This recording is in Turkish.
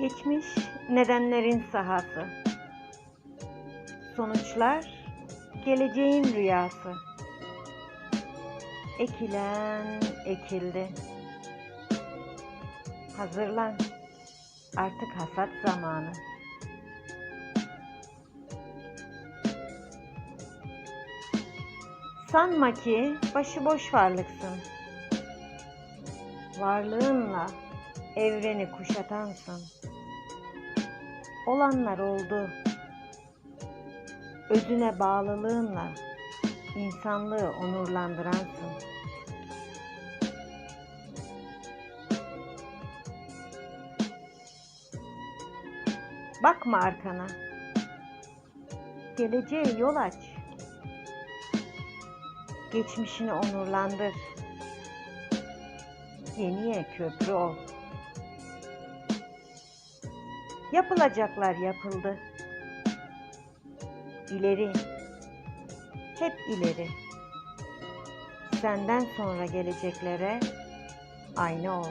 Geçmiş nedenlerin sahası. Sonuçlar geleceğin rüyası. Ekilen ekildi. Hazırlan. Artık hasat zamanı. Sanma ki başıboş varlıksın. Varlığınla evreni kuşatansın. Olanlar oldu. Özüne bağlılığınla insanlığı onurlandıransın. Bakma arkana. Geleceğe yol aç. Geçmişini onurlandır. Yeniye köprü ol. Yapılacaklar yapıldı. İleri. Hep ileri. Senden sonra geleceklere aynı ol.